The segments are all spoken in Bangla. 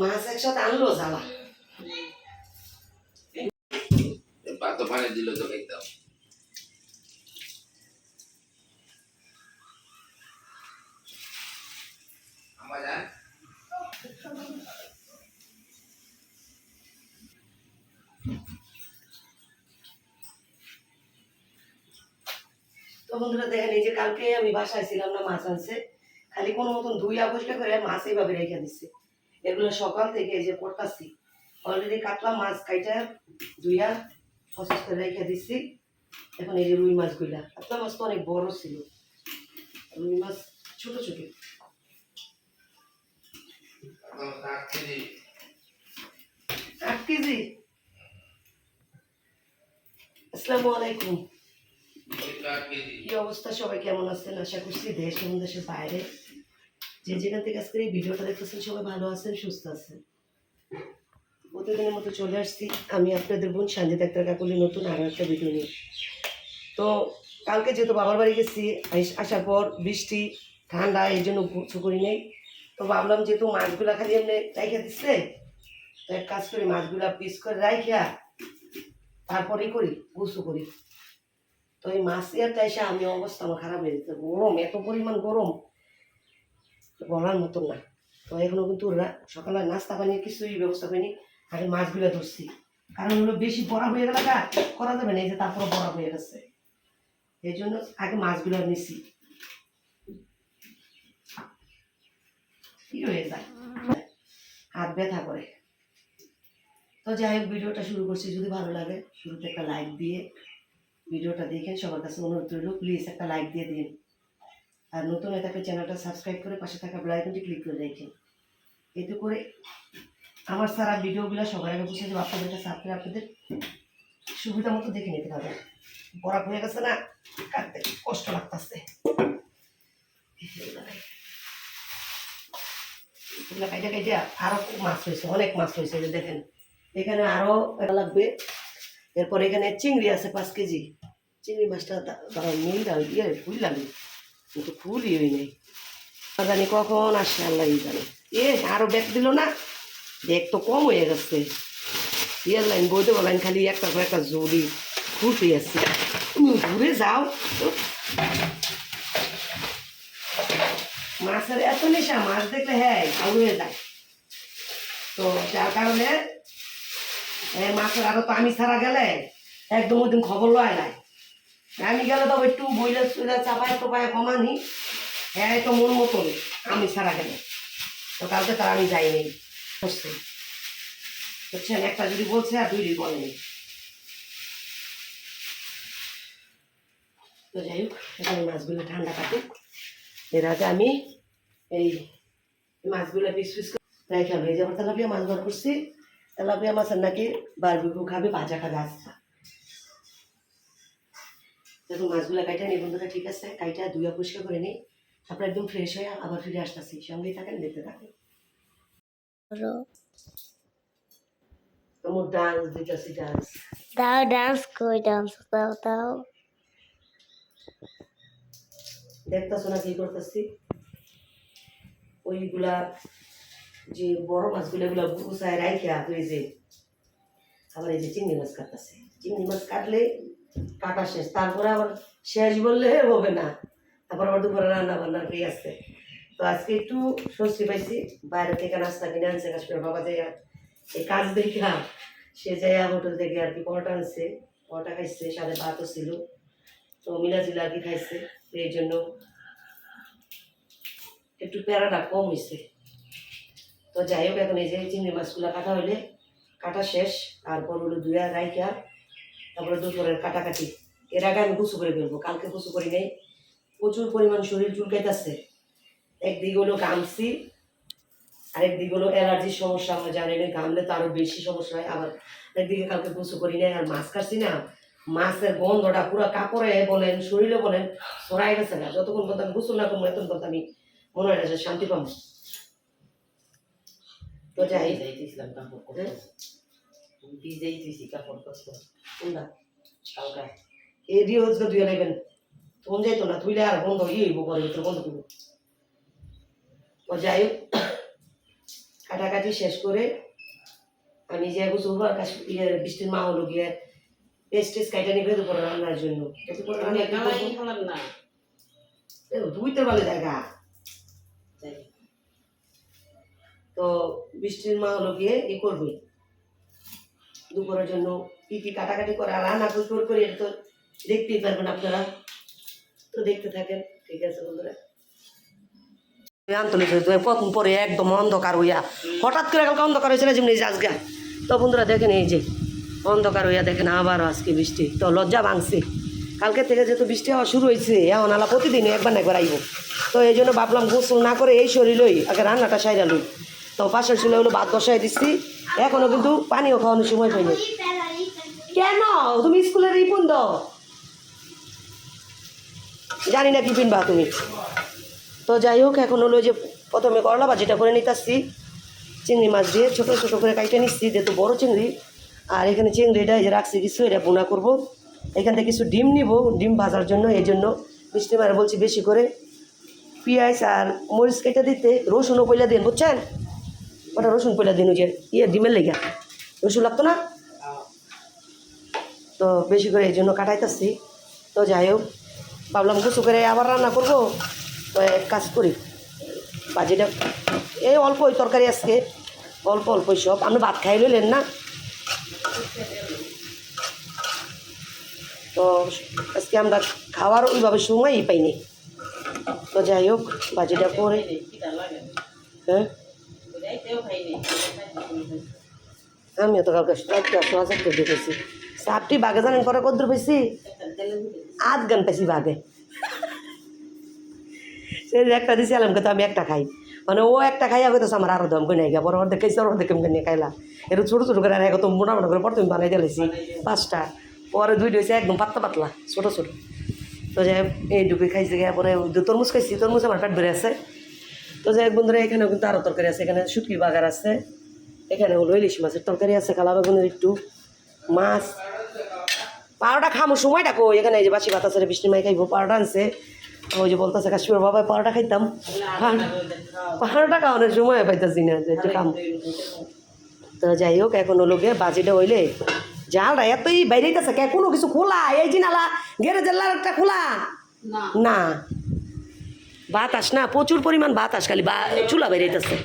মাছ একসাথে আনলো জ্বালা। ভাত তো পানি দিল তো খাইতাম তো বন্ধুরা দেখেন এই যে কালকে আমি বাসায় ছিলাম না মাছ আনছে। খালি কোনো মতন ধুইয়া পরিষ্কার করে মাছ এইভাবে রেখে দিচ্ছে এগুলো সকাল থেকে এই যে করতাছি অলরেডি কাতলা মাছ কাইটা ধুইয়া প্রসেস করে রেখে দিচ্ছি এখন এই যে রুই মাছগুলা কাতলা মাছ তো অনেক বড় ছিল। রুই মাছ ছোট ছোট। আট কেজি। আসসালামু আলাইকুম। কি অবস্থা? সবাই কেমন আছেন? আশা করছি দেশ এবং দেশের বাইরে। যে যেখান থেকে আজকে এই ভিডিওটা দেখতেছেন, সবাই ভালো আছেন, সুস্থ আছেন? প্রতিদিনের মতো চলে আসছি। আমি আপনাদের বোন সঞ্জিত একটা কাকুলি, নতুন আরও একটা ভিডিও নিয়ে। তো কালকে যেহেতু বাবার বাড়ি গেছি আসার পর বৃষ্টি, ঠান্ডা, এই জন্য কিছু করি নেই। তো ভাবলাম যেহেতু মাছগুলা খালি এমনি রাইখা দিচ্ছে তো এক কাজ করি, মাছগুলা পিস করে রাইখা, তারপরেই করি গুছু করি। তো এই মাছ ইয়ারটা এসে আমি অবস্থা আমার খারাপ হয়ে যেত গরম, এত পরিমাণ গরম। বলার মতন না। তো এখনও কিন্তু সকালে নাস্তা পানি কিছুই ব্যবস্থা করিনি আগে মাছগুলো ধরছি। কারণ হলো বেশি বড়া হয়ে গেলে গা করা যাবে না, এই যে তারপরে বড়া হয়ে গেছে। এই জন্য আগে মাছগুলো নিছি। কি হয়ে যায়? হাত ব্যথা করে। তো যাই হোক, ভিডিওটা শুরু করছি। যদি ভালো লাগে, শুরুতে একটা লাইক দিয়ে ভিডিওটা দেখেন, সবার কাছে অনুরোধ রইল প্লিজ একটা লাইক দিয়ে দিন। আর নতুন থাকলে চ্যানেলটা সাবস্ক্রাইব করে পাশে থাকা বেলাইকনটি ক্লিক করে রাখেন এতে করে আমার সারা ভিডিওগুলো সবার আগে পৌঁছে যাবে, আপনাদের কাছে আপনারা আপনাদের সুবিধা মতো দেখে নিতে পারবেন বড়া হয়ে গেছে না, কাটতে কষ্ট লাগতেছে। এগুলো কাইটা কাইটা আরও মাছ হয়েছে, অনেক মাছ হয়েছে যে দেখেন। এখানে আরও এটা লাগবে। এরপর এখানে চিংড়ি আছে পাঁচ কেজি। চিংড়ি মাছটা মিল দাও ইয়ে ফুল লাগে কিন্তু ফুলই হই নাই। জানি কখন আসছে আল্লাহ জানে। এ, আরও ব্যাগ দিল না। ব্যাগ তো কম হয়ে গেছে। ইয়ার লাইন বইতে বলেন খালি একটা করে একটা জড়ি ঘুরতে আসছে তুমি ঘুরে যাও। মাছের এত নেশা, মাছ দেখলে হ্যাঁ আউড়ে যায়। তো যার কারণে মাছের আরও তো আমি ছাড়া গেলে একদম ওই দিন খবর লয় নাই। আমি গেলে তো একটু বইলে চুলে চাপায় টোপায় কমানি হ্যাঁ তো মন মতন আমি ছাড়া গেলে তো কালকে তার আমি যাইনি। বুঝছি বুঝছেন? একটা যদি বলছে আর দুই বলেনি তো যাই হোক, এখানে মাছগুলো ঠান্ডা কাটুক। এর আগে আমি এই মাছগুলো পিস পিস রেখে এই যেমন তেলাপিয়া মাছ বার করছি। তেলাপিয়া মাছের নাকি বারবিকু খাবে, ভাজা খাবে আস্তা দেখুন মাছগুলো কাইটা নিই বন্ধুরা ঠিক আছে? কাইটা ধুয়া পরিষ্কার করে নিই। তারপর একদম ফ্রেশ হয়ে আবার ফিরে আসতেছি। সঙ্গেই থাকেন দেখতে থাকেন। তোমার ডান্স দিতেছি ডান্স দাও ডান্স কই ডান্স দাও দাও। দেখতেছো না কি করতেছি? ওইগুলা যে বড় মাছগুলো এগুলো গুছায় রাইখা তুই যে আবার এই যে চিংড়ি মাছ কাটতেছে। চিংড়ি মাছ কাটলে কাটা শেষ। তারপরে আবার শেষ বললে হবে না। তারপর আবার দুপুরে রান্না বান্নার পেয়ে আসছে তো আজকে একটু স্বস্তি পাইছি। বাইরে থেকে নাস্তা কিনে আনছে কাশ্মীর বাবা যাইয়া এই কাজ দেখা সে যাইয়া হোটেল থেকে আর কি পরোটা আনছে। পরোটা খাইছে, সাথে ভাতও ছিল। তো মিলাজিলা আর কি খাইছে। এই জন্য একটু প্যারাটা কম হয়েছে তো যাই হোক, এখন এই যে চিংড়ি মাছগুলো কাটা হইলে, কাটা শেষ। তারপর হলো দুয়া রাইখা। তারপরে দুপুরের কাটাকাটি। এর আগে আমি কুচু করে ফেলব কালকে কুচু করি নাই। প্রচুর পরিমাণ শরীর চুলকাইতেছে। একদিকে হলো গামছি আরেকদিক হলো অ্যালার্জির সমস্যা আমরা জানি না ঘামলে তো আরও বেশি সমস্যা হয়। আবার একদিকে কালকে গোসু করি নাই আর মাছ কাটছি না। মাছের গন্ধটা পুরো কাপড়ে বলেন শরীরে বলেন সরাই গেছে না। যতক্ষণ পর্যন্ত আমি গোসল না করব এতক্ষণ পর্যন্ত আমি মনে হয় না শান্তি পাবো। তো যাই। যাইতেছিলাম কাপড় করতে ভিজাইতেছি কাপড় এই হচ্ছে ধুয়ে নেবেন যাইতো না আর বন্ধ ইয়ে হইব করে ভিতরে বন্ধ করব তো যাই হোক কাটাকাটি শেষ করে আমি যে গোসল করার কাজ ইয়ে বৃষ্টির মা হলো গিয়ে পেস্ট টেস্ট কাইটা নিবে দুপুরে রান্নার জন্য। তো দুপুরে রান্না কি কালাই করব? হলাম না? এ, দুই তো ভালো জায়গা তো বৃষ্টির মা হলো গিয়ে ই করবে দুপুরের জন্য কি কি কাটাকাটি করে রান্না করে করে, এটা তো দেখতেই পারবেন আপনারা। তো দেখতে থাকেন, ঠিক আছে বন্ধুরা। আন্তরিক কখন পরে একদম অন্ধকার হইয়া, হঠাৎ করে কালকে অন্ধকার হয়েছিল যেমনি এই যে আজকে? তো বন্ধুরা দেখেন এই যে, অন্ধকার হইয়া দেখেন আবারও আজকে বৃষ্টি, তো লজ্জা ভাঙছে। কালকে থেকে যেহেতু বৃষ্টি হওয়া শুরু হয়েছে এখন আলা প্রতিদিন একবার না একবার আইব। তো এই জন্য ভাবলাম গোসল না করে এই শরীর শরীরই আগে রান্নাটা সাইরা লই। তো পাশের চুলে হলো ভাত বসাই দিচ্ছি এখনও কিন্তু পানিও খাওয়ানোর সময় পাইনি কেন? তুমি স্কুলের এই বন্ধ জানি না কি পিনবা তুমি। তো যাই হোক, এখন হলো যে প্রথমে করলা ভাজিটা করে নিতেছি চিংড়ি মাছ দিয়ে ছোটো ছোটো করে কাইটে নিচ্ছি, যেহেতু বড় চিংড়ি। আর এখানে চিংড়িটা এই যে রাখছি, কিছু এটা বোনা করব। এখান থেকে কিছু ডিম নিব, ডিম ভাজার জন্য। এই জন্য মিষ্টি মারে বলছি বেশি করে পেঁয়াজ আর মরিচ কেটে দিতে, রসুনও পয়লা দিন, বুঝছেন? ওটা রসুন পয়লা দিন যে ইয়ে ডিমের লেগে। রসুন লাগতো না? তো বেশি করে এই জন্য কাটাইতেছি। তো যাই হোক, ভাবলাম কিছু করে আবার রান্না করব। তো এক কাজ করি। বাজিটা এই অল্প ওই তরকারি আজকে। অল্প অল্প সব। আপনি ভাত খাই লইলেন না? তো আজকে আমরা খাওয়ার ওইভাবে সময়ই পাইনি। তো যাই হোক, বাজিটা করে হ্যাঁ? যাইতেও খাইনি আমি তো কালকে চারটে দেখেছি। চারটি বাঘে জানেন পরে কদ্দুর পেয়েছি আধ গান পেয়েছি বাঘে। সে যে একটা দিছি আলমকে তো আমি একটা খাই। মানে ও একটা খাইয়া হয়তো আমার আরও দম করে গিয়া বড় অর্ধেক খাইছে অর্ধেক নিয়ে খাইলা। এটা ছোটো ছোটো করে আর তো মোটা মোটা করে পর তুমি বানাই দিয়েছি পাঁচটা। পরে দুই হয়েছে একদম পাতলা পাতলা ছোটো ছোটো। তো হোক, এই ডুবে খাইছে গিয়ে পরে যে তরমুজ খাইছি তরমুজ আমার পেট ভরে আছে। তো যাই হোক বন্ধুরা এখানেও কিন্তু আরও তরকারি আছে। এখানে শুটকি বাগার আছে এখানে হলো ইলিশ মাছের তরকারি আছে কালা বেগুনের একটু। মাছ পাউডার খামো সময় কই? এখানে এই যে বাসি ভাত আছে রে, বৃষ্টি মাই খাইবো পাউডার আনছে। ওই যে বলতেছে কাশ্মীর বাবা পাউডার খাইতাম। পাউডার খাওয়ানোর সময় পাইতাছি না যে একটু খাম। তো যাই হোক এখন হলো গিয়ে বাজিটা হইলে জালটা এতই বাইরেইতেছে কোনো কিছু খোলা? এই যে নালা গ্যারেজের একটা খোলা? না। বাতাস না, প্রচুর পরিমাণ বাতাস খালি বা, চুলা বেরিয়েছে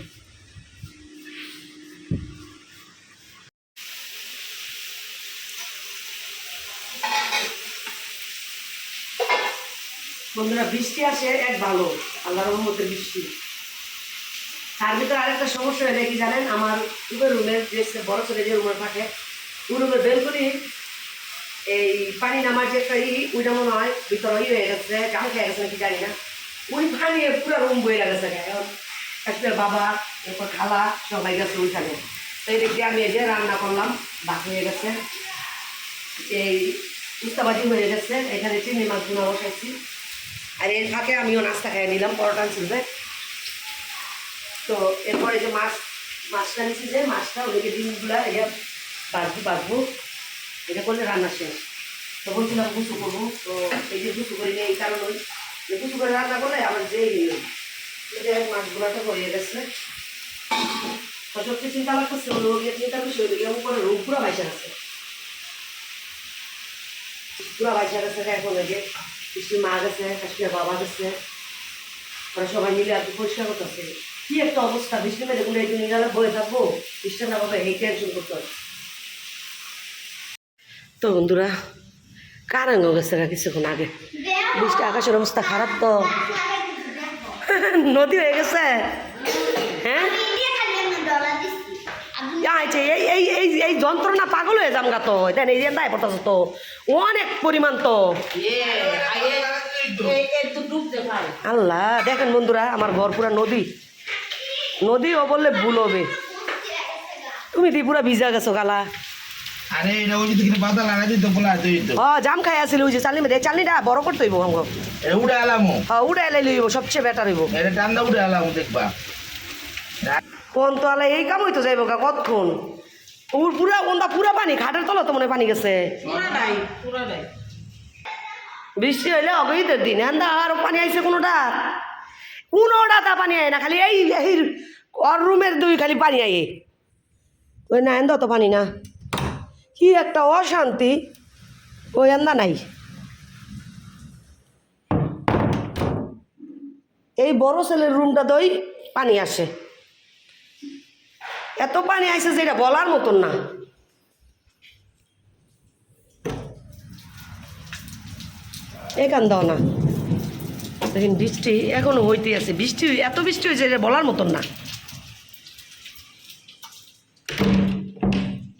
বন্ধুরা, বৃষ্টি আসে এক ভালো, আল্লাহর রহমতের বৃষ্টি। তার ভিতরে আরেকটা সমস্যা হলে কি জানেন? আমার উপর রুমের যে বড় ছেলে যে রুমে থাকে ওই রুমের বেলকনি, এই পানি নামার যে একটা ই, ওইটা মনে হয় ভিতরে ই হয়ে গেছে জাম খেয়ে গেছে নাকি জানি না। ওই পানি পুরো রুম বয়ে গেছে একটা বাবা, এরপর খালা, সবাই গেছে ওইখানে তো এই দেখি আমি এই যে রান্না করলাম, ভাত হয়ে গেছে। এই উস্তাবাজি হয়ে গেছে, এখানে চিংড়ি মাছগুলো বসাইছি। আর এর ফাঁকে আমিও নাস্তা খেয়ে নিলাম, পরোটা ছিল তো এরপরে যে মাছ, মাছটা নিচ্ছি যে, মাছটা ওদেরকে ডিমগুলা এটা বাঁচবো বাঁচবো এটা করলে রান্না শেষ। তো বলছিলাম গুছু করব, তো এই যে গুছু করি এই কারণে যে করে রান্না করলে আমার যে এটা মাছগুলাটা গেছে। তো সবচেয়ে চিন্তা উপরে মা গেছে কাশ্মীর বাবা সবাই মিলে কি একটা অবস্থা, বৃষ্টি মেরে কোনো একদিন নিরালা বয়ে থাকব, বৃষ্টি না বাবা এই টেনশন করতে হবে তো বন্ধুরা কারাঙ্গ গেছে কিছুক্ষণ আগে? বৃষ্টি আকাশের অবস্থা খারাপ তো। নদী হয়ে গেছে। হ্যাঁ? আচ্ছা এই এই এই এই যন্ত্রণা পাগল হয়ে যাম গা তো। তাই এই দায় পড়তেছে তো। অনেক পরিমাণ তো। আল্লাহ, দেখেন বন্ধুরা, আমার ঘর পুরা নদী। নদী ও বললে ভুল হবে। তুমি দি পুরা ভিজা গেছো গালা। আরে এটা ওই যে পাতা লাগাই দিত বলা দিত হ জাম খাই আসিল ওই যে চালনি মেরে চালনিটা বড় করতে হইব এটা উড়ে আলামো হ্যাঁ উড়ে এলাই লইব সবচেয়ে বেটার হইব। এটা টান্দা উড়ে আলামো দেখবা। কোন তো আলাই এই কামই তো যাইব গা কতক্ষণ? ওর পুরা ওন্দা পুরা পানি? খাটের তলা তো মনে পানি গেছে। পুরা নাই পুরা নাই। বৃষ্টি হইলে অগইদের দিন এন্দা আর পানি আইছে কোনোটা? কোনোটা তা পানি আয় না খালি এই এই ওর রুমের দুই খালি পানি আইয়ে ওই না এন্দা তো পানি না। কি একটা অশান্তি? ওই আন্দা নাই। এই বড় ছেলের রুমটা দই, পানি আসে। এত পানি আসে যে এটা বলার মতন না। এখান দাও না। দেখেন বৃষ্টি এখনও হইতে আছে। বৃষ্টি, এত বৃষ্টি হয়েছে এটা বলার মতন না।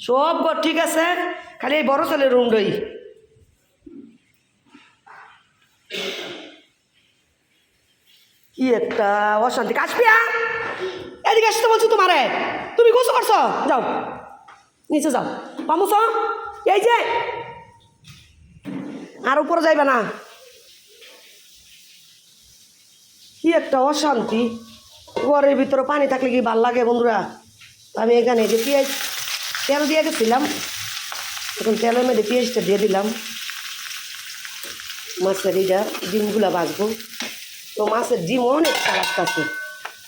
সব ঘর ঠিক আছে? খালি এই বড় ছেলের রুম ডই কি একটা অশান্তি। কাশপিয়া এদিকে আসতে বলছি তোমারে। তুমি গোসল করছ? যাও। নিচে যাও। পামুছ এই যে, আর উপরে যাইবে না। কি একটা অশান্তি। ঘরের ভিতরে পানি থাকলে কি ভালো লাগে বন্ধুরা? আমি এখানে যে পেঁয়াজ তেল দিয়ে গেছিলাম। এখন তেলের মধ্যে পেঁয়াজটা দিয়ে দিলাম। মাছের এইটা ডিমগুলা ভাজবো। তো মাছের ডিম অনেক খারাপ কাছে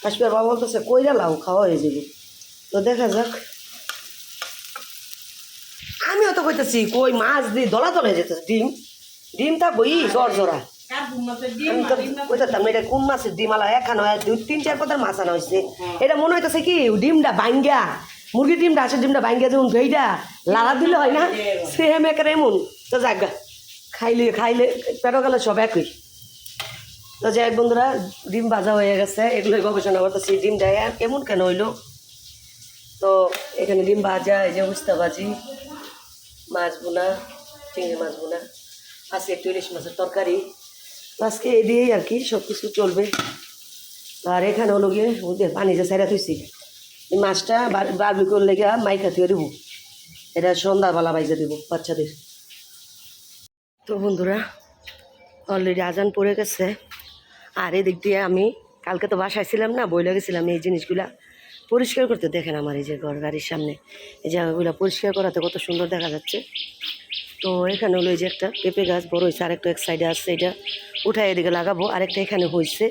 কাশ্মীর বাবা বলতেছে কইরা লাও খাওয়া হয়ে যাবে। তো দেখা যাক। আমিও তো কইতেছি কই মাছ দিয়ে দলা দলা যেতেছে ডিম। ডিম থাকব ই জ্বর জরা কইতাম এটা কোন মাছের ডিম? আলা এখানে হয় দুই তিন চার পাতার মাছ আনা হয়েছে এটা মনে হইতেছে কি? ডিমটা ভাঙ্গা। মুরগির ডিমটা আছে ডিমটা ভাঙ্গা যেমন ভেইটা লালা দিলে হয় না? সেম একের এমন। তো জাগা খাইলে খাইলে পেটো গেলে সব একই। তো যাই বন্ধুরা, ডিম ভাজা হয়ে গেছে এগুলো গবেষণা করতেছি, ডিমটা এ- এমন কেন হইল? তো এখানে ডিম ভাজা, এই যে উস্তা ভাজি, মাছ বোনা চিংড়ি মাছ বোনা আজকে একটু ইলিশ মাছের তরকারি। আজকে এই দিয়েই আর কি সব কিছু চলবে। আর এখানে হলো গিয়ে পানি যে সাইরা থুইছি। এই মাছটা বারবি করলে গিয়ে মাইকা থেকে দেবো। এটা সন্ধ্যাবেলা বাইজে দেবো বাচ্চাদের। তো বন্ধুরা অলরেডি আজান পড়ে গেছে। আর এদিক দিয়ে আমি কালকে তো বাসায় ছিলাম না, বইলে গেছিলাম এই জিনিসগুলা পরিষ্কার করতে। দেখেন আমার এই যে ঘর গাড়ির সামনে, এই জায়গাগুলো পরিষ্কার করাতে কত সুন্দর দেখা যাচ্ছে। তো এখানে হলো এই যে একটা পেঁপে গাছ, বড় হয়েছে, আরেকটা এক সাইডে আসছে এটা উঠায় এদিকে লাগাবো, আরেকটা এখানে হয়েছে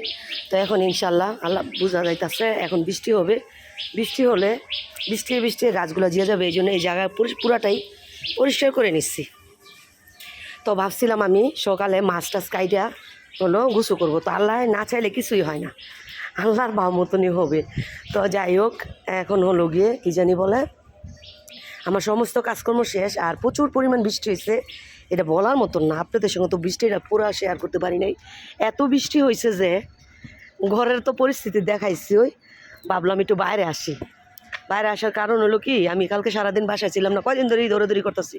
তো এখন ইনশাল্লাহ আল্লাহ বোঝা যাইতেছে, এখন বৃষ্টি হবে। বৃষ্টি হলে বৃষ্টি বৃষ্টি গাছগুলো জিয়ে যাবে, এই জন্য এই জায়গা পুরি- পুরাটাই পরিষ্কার করে নিচ্ছি। তো ভাবছিলাম আমি সকালে মাছ টাছ কাইটা হলো গুছু করব। তো আল্লাহ না চাইলে কিছুই হয় না। আল্লাহর ভাব মতনই হবে। তো যাই হোক, এখন হলো গিয়ে কী জানি বলে, আমার সমস্ত কাজকর্ম শেষ আর প্রচুর পরিমাণ বৃষ্টি হয়েছে। এটা বলার মতন না, আপনাদের সঙ্গে তো বৃষ্টিটা পুরো শেয়ার করতে পারি নাই। এত বৃষ্টি হয়েছে যে, ঘরের তো পরিস্থিতি দেখাইছি ওই। ভাবলাম একটু বাইরে আসি। বাইরে আসার কারণ হলো কি, আমি কালকে সারাদিন বাসায় ছিলাম না, কয়দিন ধরেই দৌড়াদৌড়ি করতেছি।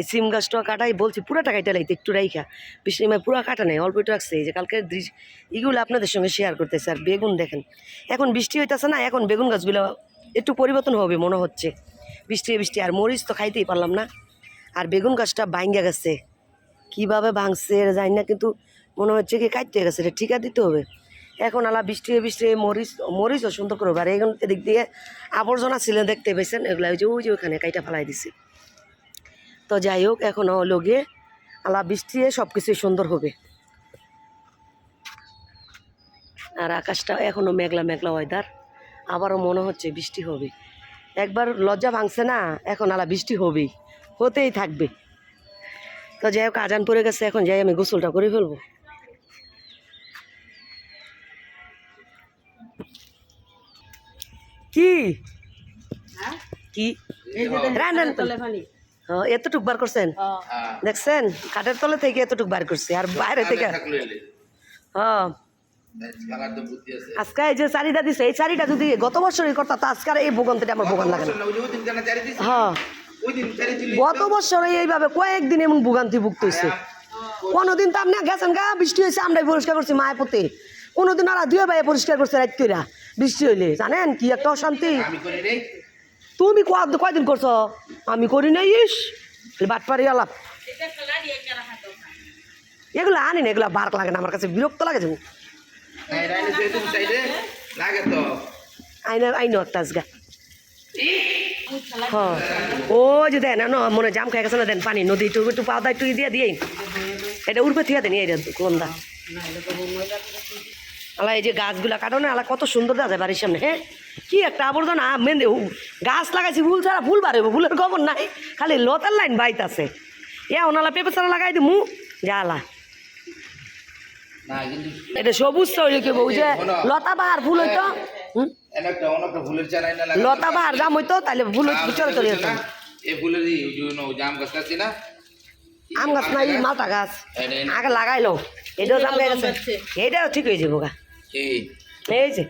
এই সিম গাছটা কাটাই বলছি পুরোটা কাইটা লাইতে একটু রাইখা। বৃষ্টি মানে পুরো কাটা নেই, অল্প একটু রাখছে। এই যে কালকে দৃশ্য এগুলো আপনাদের সঙ্গে শেয়ার করতেছে। আর বেগুন দেখেন, এখন বৃষ্টি হইতেছে না, এখন বেগুন গাছগুলো একটু পরিবর্তন হবে মনে হচ্ছে। বৃষ্টি বৃষ্টি, আর মরিচ তো খাইতেই পারলাম না। আর বেগুন গাছটা ভাঙ্গা গেছে। কীভাবে ভাঙছে জানি না, কিন্তু মনে হচ্ছে কি কাটতে গেছে, এটা ঠিকা দিতে হবে। এখন আলা বৃষ্টি বৃষ্টি মরিচ, মরিচও সুন্দর করবে আর এখন এদিক দিয়ে আবর্জনা ছিল, দেখতে পেয়েছেন এগুলো ওই যে ওই যে ওখানে কাইটা ফেলাই দিছি। তো যাই হোক, এখন হলো গিয়ে আলা বৃষ্টি সব কিছুই সুন্দর হবে। আর আকাশটা এখনও মেঘলা মেঘলা ওয়েদার আবারও মনে হচ্ছে বৃষ্টি হবে। একবার লজ্জা ভাঙছে না, এখন আলা বৃষ্টি হবেই, হতেই থাকবে। তো যাই হোক, আজান পড়ে গেছে, এখন যাই আমি গোসলটা করে ফেলব। কি? হ্যাঁ? কি? এতটুক বার করছেন? হ্যাঁ দেখছেন? কাঠের তলে থেকে এতটুক বার করছে আর বাইরে থেকে হ্যাঁ আজকে এই যে চারিটা দিছে এই চারিটা যদি গত বছরই করতা তো আজকে এই ভোগান্তিটা আমার ভোগান লাগে না। হ্যাঁ। গত বছর এইভাবে কয়েকদিন এমন ভোগান্তি ভুগতেছে। কোনোদিন তো আপনি গেছেন গা বৃষ্টি হয়েছে আমরাই পরিষ্কার করছি মায়ের পথে কোনোদিন আর দুয়ে ভাইয়ে পরিষ্কার করছে রাত কইরা। বৃষ্টি হইলে জানেন কি একটা অশান্তি। তুমি কয়- কয়দিন করছ? আমি করি নাই ইস। বাট পারি আলাপ। এগুলো আনি না এগুলো বারক লাগে না আমার কাছে বিরক্ত লাগে যাব লাগে তো। আইনা আইনো আজগা হ্যাঁ ও যে দেন না মনে জাম খাই গেছে না দেন পানি নদী একটু একটু পাওদা একটু দিয়ে দিয়ে এটা উড়বে থিয়া দেন এটা কোনদা আলা এই যে গাছগুলা কাটো না আলা কত সুন্দর দেখা যায় বাড়ির সামনে হ্যাঁ? কি একটা আবর্জনা মেন্দে উ- গাছ লাগাইছি ফুল ছাড়া ফুল বাড়বে ফুলের খবর নাই খালি লতার লাইন বাইত আছে এ ওনালা পেঁপে ছাড়া লাগাই দিমু। জালা না কিন্তু এটা সবুজ তৈরি করব ওই যে লতা বাহার ফুল হইতো? চারা লতা বাহার জাম হইতো তাহলে ফুল চলে চলে যেত। এই ফুলের জাম গাছ আছে না? আম গাছ নাই মালটা গাছ। আগে লাগাইলো। এটাও জাম গাছ। আছে এইটাও ঠিক হয়ে যাব গা। এই যে।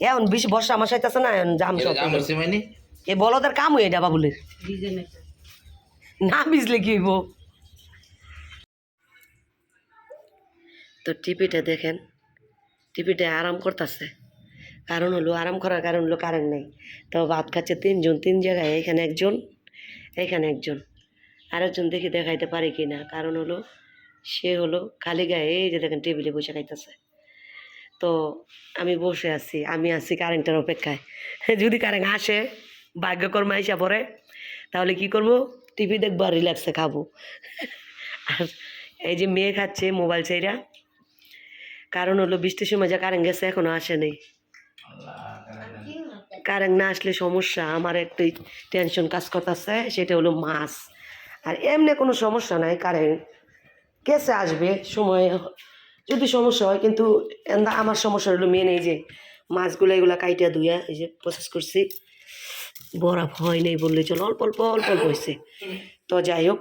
এখন বেশি বর্ষা আমার সাথে আছে না এখন জাম সব। মানে? এই বলদের কাম হয়ে এটা বাবুলের না বিজলে কি হইব? তো টিপিটা দেখেন টিপিটা আরাম করতেছে। কারণ হলো আরাম করার কারণ হলো কারেন্ট নেই। তো ভাত খাচ্ছে তিনজন তিন জায়গায় এখানে একজন এখানে একজন। আরেকজন দেখি দেখাইতে পারে কি না কারণ হলো সে হলো খালি গায়ে এই যে দেখেন টেবিলে বসে খাইতেছে। তো আমি বসে আছি, আমি আছি কারেন্টের অপেক্ষায়। যদি কারেন্ট আসে, ভাগ্যকর্মা এসে পড়ে, তাহলে কি করব? টিভি দেখব আর রিল্যাক্সে খাব। আর এই যে মেয়ে খাচ্ছে মোবাইল চাইরা কারণ হলো বৃষ্টির সময় যা কারেন্ট গেছে, এখনও আসেনি কারেন্ট না আসলে সমস্যা, আমার একটাই টেনশন কাজ করতেছে, সেটা হলো মাছ। আর এমনি কোনো সমস্যা নাই কারেন্ট কেসে আসবে, সময় যদি সমস্যা হয়, কিন্তু আমার সমস্যা হলো মেন এই যে মাছগুলো এগুলো কাইটা ধুইয়া এই যে প্রসেস করছি। বরফ হয় নাই বললে চলো, অল্প অল্প অল্প অল্প হয়েছে তো যাই হোক,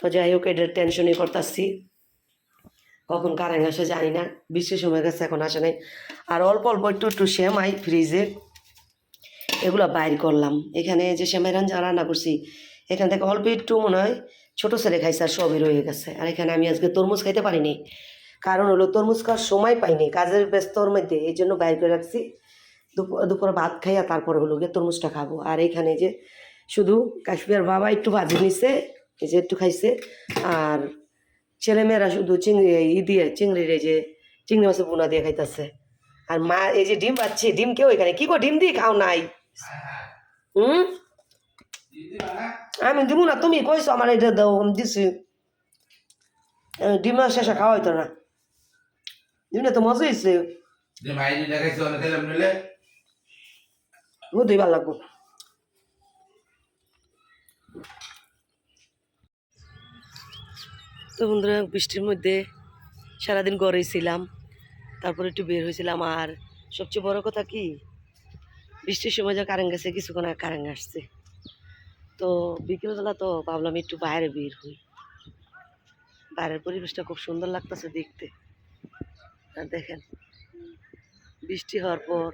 তো যাই হোক, এটার টেনশনই করতেছি। কখন কারেন্ট আসে জানি না বৃষ্টির সময় গেছে, এখন আসে নাই। আর অল্প অল্প একটু একটু সেমাই ফ্রিজে। এগুলো বাইর করলাম। এখানে যে সেমাই রান্না করছি, এখান থেকে অল্প একটু মনে হয় ছোটো ছেলে খাইছে আর সবই রয়ে গেছে। আর এখানে আমি আজকে তরমুজ খাইতে পারিনি। কারণ হলো তরমুজ খাওয়ার সময় পাইনি। কাজের ব্যস্তর মধ্যে এই জন্য বাইর করে রাখছি। দুপুর ভাত খাইয়া তারপরে হলো গিয়ে তরমুজটা খাব। আর এইখানে যে শুধু কাশ্মীর বাবা একটু ভাজি নিছে, এই যে একটু খাইছে। আর ছেলেমেয়েরা শুধু চিংড়ি ই দিয়ে, চিংড়ির এই যে চিংড়ি মাছের বোনা দিয়ে খাইতেছে। আর মা এই যে ডিম পাচ্ছি, ডিম কেউ এখানে কি গো, ডিম দিয়ে খাও নাই? হুম? আমি দিব না তুমি কইছো আমার এটা দাও আমি দিছি। ডিম আর শেষে খাওয়া হইতো না। ডিমটা তো মজা হয়েছে বুঝতেই ভালো লাগবো। তো বন্ধুরা বৃষ্টির মধ্যে সারাদিন ঘরেই ছিলাম। তারপরে একটু বের হয়েছিলাম আর সবচেয়ে বড় কথা কি? বৃষ্টির সময় যা কারেন্ট গেছে কিছুক্ষণ আর কারেন্ট আসছে। তো বিকেলবেলা তো ভাবলাম একটু বাইরে বের হই। বাইরের পরিবেশটা খুব সুন্দর লাগতেছে দেখতে। আর দেখেন, বৃষ্টি হওয়ার পর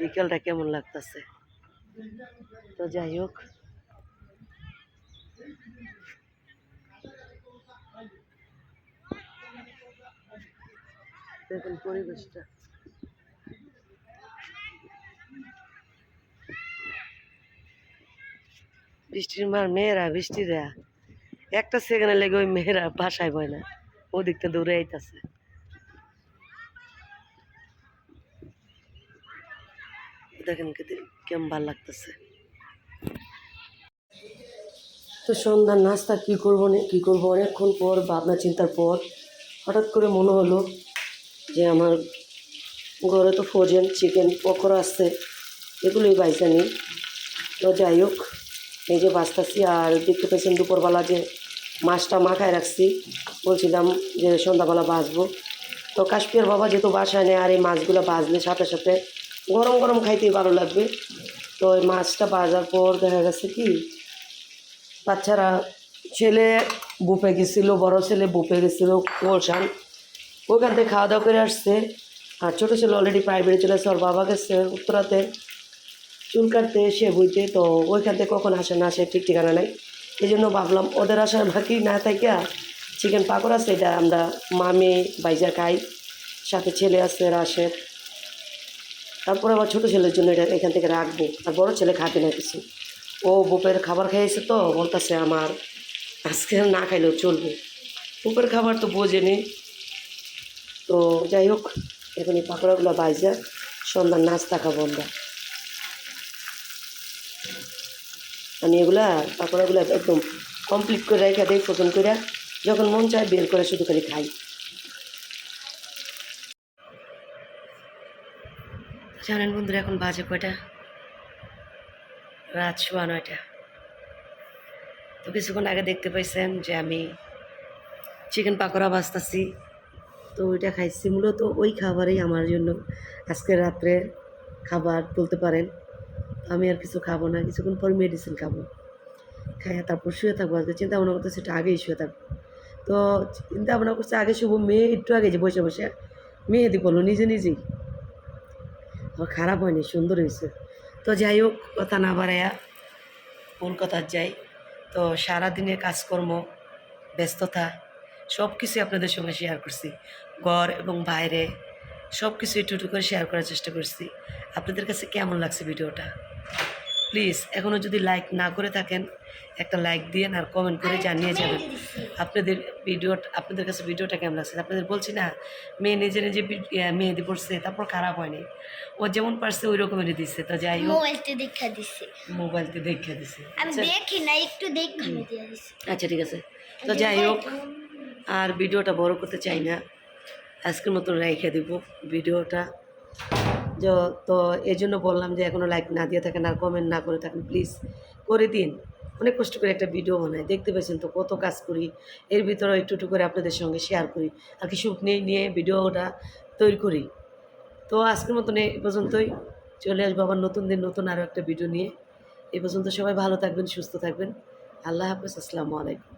বিকেলটা কেমন লাগতেছে। তো যাই হোক। দেখুন পরিবেশটা। বৃষ্টির মার মেয়েরা বৃষ্টি দেয়া, একটা সেকেন্ডে লেগে ওই মেয়েরা বাসায় বয় না ওদিকটা দৌড়ে আইতাছে। দেখেন কেমন ভালো লাগতেছে। তো সন্ধ্যার নাস্তা কী করব না, কী করব অনেকক্ষণ পর, ভাবনা চিন্তার পর, হঠাৎ করে মনে হলো যে আমার ঘরে তো ফ্রোজেন চিকেন পকোড়া আসছে এগুলোই বাইসানি তো যাই হোক এই যে বাঁচতেছি আর দেখতে পেয়েছেন দুপুরবেলা যে মাছটা মাখায় রাখছি, বলছিলাম যে সন্ধ্যাবেলা বাঁচবো। তো কাশ্মীর বাবা যেহেতু বাসায় নেই আর এই মাছগুলো বাজলে সাথে সাথে গরম গরম খাইতেই ভালো লাগবে। তো ওই মাছটা বাজার পর দেখা গেছে কি, বাচ্চারা ছেলে বুপে গেছিল, বড় ছেলে বুপে গেছিল, কোলসান। ওখান থেকে খাওয়া দাওয়া করে আসছে। আর ছোটো ছেলে অলরেডি প্রাইভেটে চলে আসছে, ওর বাবা গেছে উত্তরাতে। চুল কাটতে এসে বইতে, তো ওইখান থেকে কখন আসে না আসে ঠিক ঠিকানা নাই। এই জন্য ভাবলাম ওদের আসার বাকি না থাকে চিকেন পাকোড়া আছে, এটা আমরা মামে, বাইজা খাই, সাথে ছেলে আছে রাশের তারপরে আবার ছোটো ছেলের জন্য এটা এখান থেকে রাখব, আর বড় ছেলে খাবে না কিছু। ও বুপের খাবার খেয়েছে তো, বলতেছে আমার আজকে না খাইলেও চলবে। বুপের খাবার তো বোঝেনি। তো যাই হোক এখন এই পাকোড়াগুলো বাইজা সন্ধ্যার নাস্তা খাব আমরা। আমি এগুলা পাকোড়াগুলো একদম কমপ্লিট করে রেখে দিই ফোজন করে। যখন মন চায় বের করে শুধু খালি খাই। জানেন বন্ধুরা, এখন বাজে কয়টা? রাত সোয়া নয়টা। তো কিছুক্ষণ আগে দেখতে পাইছেন যে আমি চিকেন পাকোড়া বাজতাছি। তো ওইটা খাইছি। মূলত ওই খাবারই আমার জন্য আজকে রাত্রে খাবার বলতে পারেন। আমি আর কিছু খাব না, কিছুক্ষণ পর মেডিসিন খাব। খাইয়া তারপর শুয়ে থাকব। আজকে চিন্তা ভাবনা করতেছি একটু আগেই শুয়ে থাকব। তো চিন্তা ভাবনা করছে আগে শুভ মেয়ে একটু আগে যে বসে বসে মেহেদি বলল নিজে নিজেই। আমার খারাপ হয়নি, সুন্দর হয়েছে। তো যাই হোক, কথা না বাড়াইয়া কলকাতার যাই। তো সারাদিনের কাজকর্ম, ব্যস্ততা সব কিছুই আপনাদের সঙ্গে শেয়ার করছি। ঘর এবং বাইরে সব কিছু একটু করে শেয়ার করার চেষ্টা করছি। আপনাদের কাছে কেমন লাগছে ভিডিওটা প্লিজ এখনও যদি লাইক না করে থাকেন একটা লাইক দিয়ে আর কমেন্ট করে জানিয়ে যাবেন। আপনাদের ভিডিও আপনাদের কাছে ভিডিওটা কেমন লাগছে? আপনাদের বলছি না মেয়ে নিজে নিজে মেহেদি পড়ছে তারপর খারাপ হয়নি। ও যেমন পারছে ওই রকমেরই দিচ্ছে তো যাই হোক। মোবাইলতে দেখা দিছে। মোবাইলতে দেখে আমি আচ্ছা। দেখি না একটু দেখা আচ্ছা ঠিক আছে। তো যাই হোক আর ভিডিওটা বড় করতে চাই না। আজকের মতন রেখে দিব ভিডিওটা তো এই জন্য বললাম যে এখনও লাইক না দিয়ে থাকেন আর কমেন্ট না করে থাকেন প্লিজ করে দিন। অনেক কষ্ট করে একটা ভিডিও বানাই, দেখতে পেয়েছেন তো কত কাজ করি। এর ভিতরে একটু করে আপনাদের সঙ্গে শেয়ার করি, আর কি সুখ নিয়ে নিয়ে ভিডিওটা তৈরি করি। তো আজকের মতন এই পর্যন্তই, চলে আসব আবার নতুন দিন, নতুন আরও একটা ভিডিও নিয়ে। এই পর্যন্ত সবাই ভালো থাকবেন, সুস্থ থাকবেন। আল্লাহ হাফেজ, আসসালামু আলাইকুম।